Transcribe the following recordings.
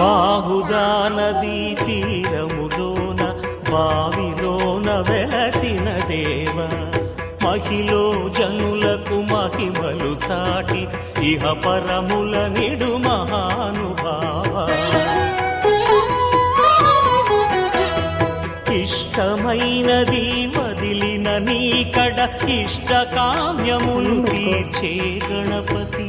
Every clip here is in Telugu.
బాహుదా నదీ తీరములోన బావిలోన వెలసిన దేవ. మహిలో జనులకు మహిమలు చాటి ఇహ పరముల నిడు మహానుభావ. ఇష్టమైనది వదిలిన నీకడ ఇష్ట కామ్యములు తీర్చే గణపతి.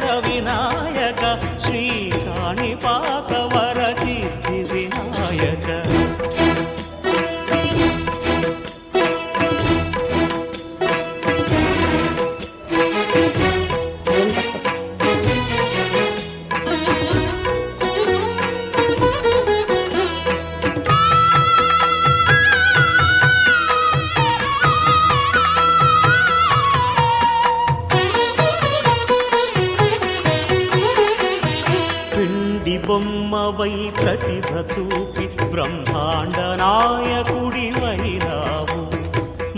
వై ప్రతిభ చూపి బ్రహ్మాండ నాయకుడి వైరావు.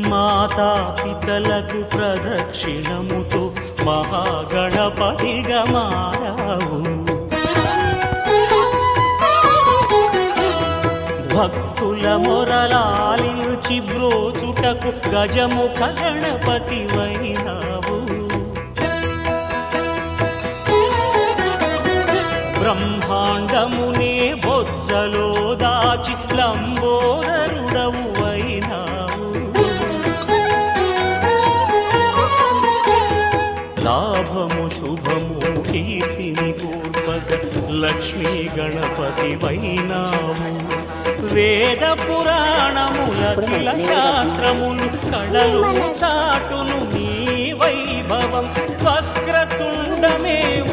మాతా పితలకు ప్రదక్షిణముతో మహాగణపతిగా మారావు. భక్తుల మొరలాలించి బ్రోచుటకు గజముఖ గణపతి వైనావు. బ్రహ్మాండమునే బొజ్జలో దాచి లంబోదరుడవు అయినావు. లాభము శుభము కీర్తిని పూర్వక లక్ష్మీ గణపతి వైనావు. వేద పురాణముల కిల శాస్త్రములు కళలు చాటును నీ వైభవం. వక్రతుండమేవు